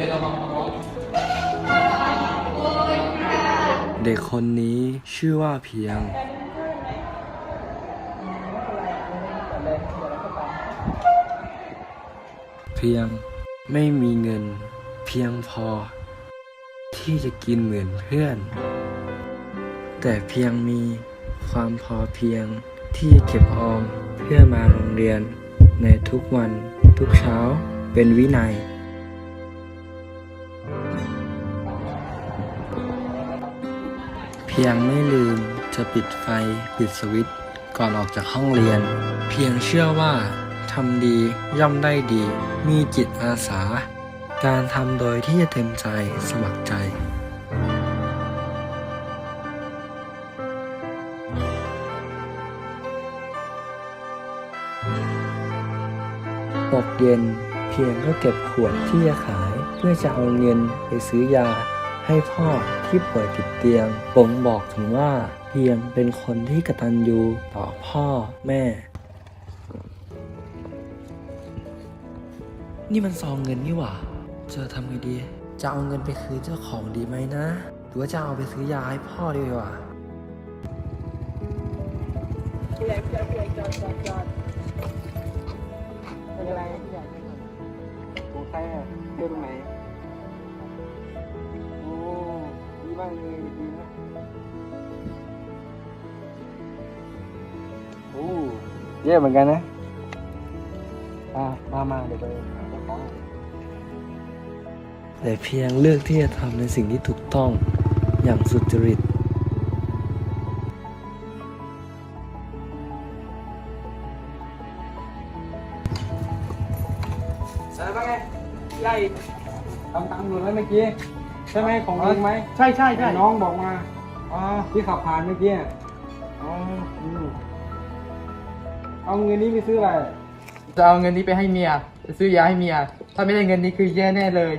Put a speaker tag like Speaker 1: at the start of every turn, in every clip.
Speaker 1: เด็กคนนี้ชื่อว่าเพียง เพียงไม่มีเงินเพียงพอ ที่จะกินเหมือนเพื่อน แต่เพียงมีความพอเพียงที่จะเก็บออมเพื่อมาโรงเรียนในทุกวันทุกเช้าเป็นวินัย เพียงไม่ลืมจะปิดไฟปิดสวิตช์ก่อนออกจากห้องเรียน เพียงเชื่อว่าทำดีย่อมได้ดี มีจิตอาสา การทำโดยที่จะเต็มใจสมัครใจ ตกเย็นเพียงก็เก็บขวดที่จะขายเพื่อจะเอาเงินไปซื้อยาให้พ่อ ที่ป่วยติดเตียงบ่งบอกถึงว่าเพียงเป็นคนที่กตัญญูต่อพ่อแม่ นี่มันซองเงินนี่หว่าจะทำไงดี จะเอาเงินไปคืนเจ้าของดีไหมนะ หรือว่าจะเอาไปซื้อยาให้พ่อดีกว่า
Speaker 2: ผู้ใหญ่ผู้ใหญ่ผู้ใหญ่จอดจอดจอดเป็นอะไรผู้ใหญ่ของใครอะเจอตรงไหน ดีมากเลยดีนะโอ้เยอะเหมือนกันนะอ่ามามาเดี๋ยวไปหาเจ้าของ
Speaker 1: แต่เพียงเลือกที่จะทำในสิ่งที่ถูกต้องอย่างสุจริต
Speaker 2: สารบ้างไงใหญ่ทำตังหมดแล้เมื่อกี้ ใช่ไหมของจริงไหมใช่ใช่ใช่น้องบอกมาอ๋อที่ขับผ่านเมื่อกี้อ๋ออืมเอาเงินนี้ไปซื้ออะไร
Speaker 3: จะเอาเงินนี้ไปให้เมียจะซื้อยาให้เมีย ถ้าไม่ได้เงินนี้คือแย่แน่เลย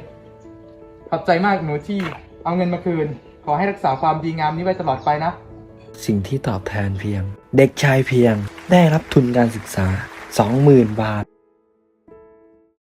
Speaker 3: ขอบใจมากหนูที่เอาเงินมาคืน ขอให้รักษาความดีงามนี้ไว้ตลอดไปนะ
Speaker 1: สิ่งที่ตอบแทนเพียง เด็กชายเพียงได้รับทุนการศึกษา 20,000 บาท